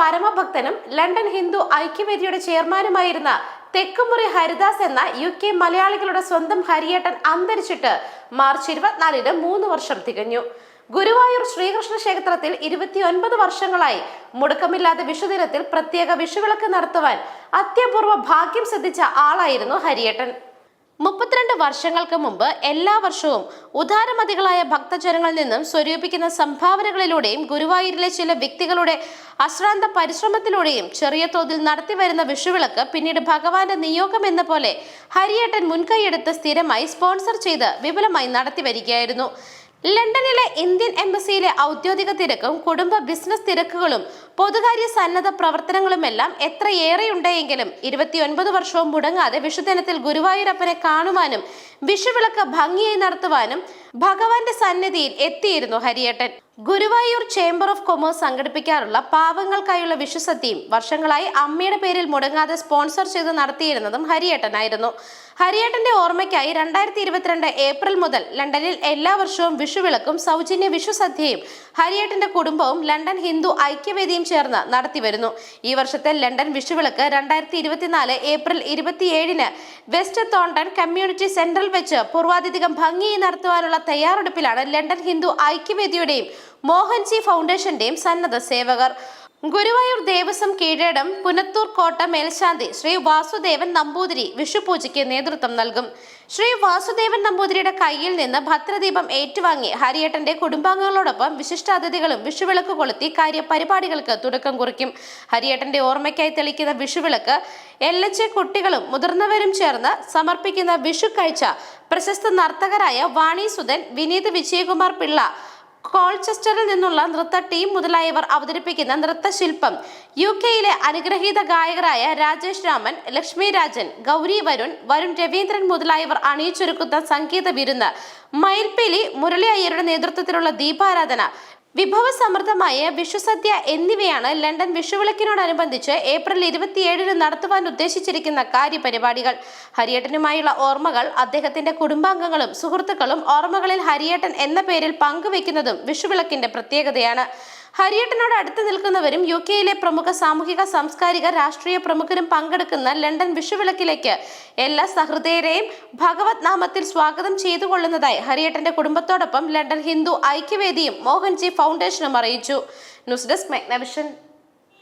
പരമഭക്തനും London Hindu ഐക്യവേദിയുടെ ചെയർമാനുമായിരുന്ന തെക്കുമുറി ഹരിദാസ് എന്ന യു കെ മലയാളികളുടെ സ്വന്തം ഹരിയേട്ടൻ അന്തരിച്ചിട്ട് മാർച്ച് ഇരുപത്തിനാലിന് മൂന്ന് വർഷം തികഞ്ഞു. ഗുരുവായൂർ ശ്രീകൃഷ്ണ ക്ഷേത്രത്തിൽ ഇരുപത്തിയൊൻപത് വർഷങ്ങളായി മുടക്കമില്ലാതെ വിഷുദിനത്തിൽ പ്രത്യേക വിഷുവിളക്ക് നടത്തുവാൻ അത്യപൂർവ ഭാഗ്യം സിദ്ധിച്ച ആളായിരുന്നു ഹരിയേട്ടൻ. മുപ്പത്തിരണ്ട് വർഷങ്ങൾക്ക് മുമ്പ് എല്ലാ വർഷവും ഉദാരമതികളായ ഭക്തജനങ്ങളിൽ നിന്നും സ്വരൂപിക്കുന്ന സംഭാവനകളിലൂടെയും ഗുരുവായൂരിലെ ചില വ്യക്തികളുടെ അശ്രാന്ത പരിശ്രമത്തിലൂടെയും ചെറിയ തോതിൽ നടത്തിവരുന്ന വിഷുവിളക്ക് പിന്നീട് ഭഗവാന്റെ നിയോഗം എന്ന പോലെ ഹരിയേട്ടൻ മുൻകൈയെടുത്ത് സ്ഥിരമായി സ്പോൺസർ ചെയ്ത് വിപുലമായി നടത്തി വരികയായിരുന്നു. ലണ്ടനിലെ ഇന്ത്യൻ എംബസിയിലെ ഔദ്യോഗിക തിരക്കും കുടുംബ ബിസിനസ് തിരക്കുകളും പൊതുകാര്യ സന്നദ്ധ പ്രവർത്തനങ്ങളുമെല്ലാം എത്രയേറെയുണ്ടെങ്കിലും ഇരുപത്തിയൊൻപത് വർഷവും മുടങ്ങാതെ വിഷുദിനത്തിൽ ഗുരുവായൂരപ്പനെ കാണുവാനും വിഷുവിളക്ക് ഭംഗിയായി നടത്തുവാനും ഭഗവാന്റെ സന്നിധിയിൽ എത്തിയിരുന്നു ഹരിയേട്ടൻ. ഗുരുവായൂർ ചേംബർ ഓഫ് കൊമേഴ്സ് സംഘടിപ്പിക്കാറുള്ള പാവങ്ങൾക്കായുള്ള വിഷുസദ്യയും വർഷങ്ങളായി അമ്മയുടെ പേരിൽ മുടങ്ങാതെ സ്പോൺസർ ചെയ്ത് നടത്തിയിരുന്നതും ഹരിയേട്ടനായിരുന്നു. ഹരിയേട്ടന്റെ ഓർമ്മയ്ക്കായി രണ്ടായിരത്തി ഇരുപത്തിരണ്ട് ഏപ്രിൽ മുതൽ ലണ്ടനിൽ എല്ലാ വർഷവും വിഷുവിളക്കും സൗജന്യ വിഷുസദ്യയും ഹരിയേട്ടന്റെ കുടുംബവും ലണ്ടൻ ഹിന്ദു ഐക്യവേദിയും ചേർന്ന് നടത്തിവരുന്നു. ഈ വർഷത്തെ ലണ്ടൻ വിഷുവിളക്ക് രണ്ടായിരത്തി ഇരുപത്തിനാല് ഏപ്രിൽ ഇരുപത്തിയേഴിന് വെസ്റ്റ് തോണ്ടൺ കമ്മ്യൂണിറ്റി സെന്ററിൽ വെച്ച് പൂർവാധികം ഭംഗിയായി നടത്തുവാനുള്ള തയ്യാറെടുപ്പിലാണ് ലണ്ടൻ ഹിന്ദു ഐക്യവേദിയുടെയും മോഹൻജി ഫൗണ്ടേഷന്റെയും സന്നദ്ധ സേവകർ. ഗുരുവായൂർ ദേവസ്വം കീഴടം പുനത്തൂർ കോട്ട മേൽശാന്തി ശ്രീ വാസുദേവൻ നമ്പൂതിരി വിഷുപൂജയ്ക്ക് നേതൃത്വം നൽകും. ശ്രീ വാസുദേവൻ നമ്പൂതിരിയുടെ കയ്യിൽ നിന്ന് ഭദ്രദീപം ഏറ്റുവാങ്ങി ഹരിയേട്ടന്റെ കുടുംബാംഗങ്ങളോടൊപ്പം വിശിഷ്ടാതിഥികളും വിഷുവിളക്ക് കൊളുത്തി കാര്യ പരിപാടികൾക്ക് തുടക്കം കുറിക്കും. ഹരിയേട്ടന്റെ ഓർമ്മയ്ക്കായി തെളിക്കുന്ന വിഷുവിളക്ക് എൽ എച്ച് കുട്ടികളും മുതിർന്നവരും ചേർന്ന് സമർപ്പിക്കുന്ന വിഷു കാഴ്ച പ്രശസ്ത നർത്തകരായ വാണി സുധൻ വിനീത് വിജയകുമാർ പിള്ള കോൾച്ചസ്റ്ററിൽ നിന്നുള്ള നൃത്ത ടീം മുതലായവർ അവതരിപ്പിക്കുന്ന നൃത്തശില്പം. യു കെയിലെ അനുഗ്രഹീത ഗായകരായ രാജേഷ് രാമൻ ലക്ഷ്മി രാജൻ ഗൗരി വരുൺ വരുൺ രവീന്ദ്രൻ മുതലായവർ അണിയിച്ചൊരുക്കുന്ന സംഗീത വിരുന്ന്. മയിൽപ്പേലി മുരളി അയ്യരുടെ നേതൃത്വത്തിലുള്ള ദീപാരാധന. വിഭവസമൃദ്ധമായ വിഷുസദ്യ എന്നിവയാണ് ലണ്ടൻ വിഷുവിളക്കിനോടനുബന്ധിച്ച് ഏപ്രിൽ ഇരുപത്തിയേഴിന് നടത്തുവാൻ ഉദ്ദേശിച്ചിരിക്കുന്ന കാര്യപരിപാടികൾ. ഹരിയേട്ടനുമായുള്ള ഓർമ്മകൾ അദ്ദേഹത്തിന്റെ കുടുംബാംഗങ്ങളും സുഹൃത്തുക്കളും ഓർമ്മകളിൽ ഹരിയേട്ടൻ എന്ന പേരിൽ പങ്കുവെക്കുന്നതും വിഷുവിളക്കിന്റെ പ്രത്യേകതയാണ്. ഹരിയേട്ടനോട് അടുത്ത് നിൽക്കുന്നവരും യു കെയിലെ പ്രമുഖ സാമൂഹിക സാംസ്കാരിക രാഷ്ട്രീയ പ്രമുഖരും പങ്കെടുക്കുന്ന ലണ്ടൻ വിഷുവിളക്കിലേക്ക് എല്ലാ സഹൃദയരെയും ഭഗവത് നാമത്തിൽ സ്വാഗതം ചെയ്തുകൊള്ളുന്നതായി ഹരിയേട്ടന്റെ കുടുംബത്തോടൊപ്പം ലണ്ടൻ ഹിന്ദു ഐക്യവേദിയും മോഹൻജി ഫൗണ്ടേഷനും അറിയിച്ചു. News desk മെഗ്നവിഷൻ.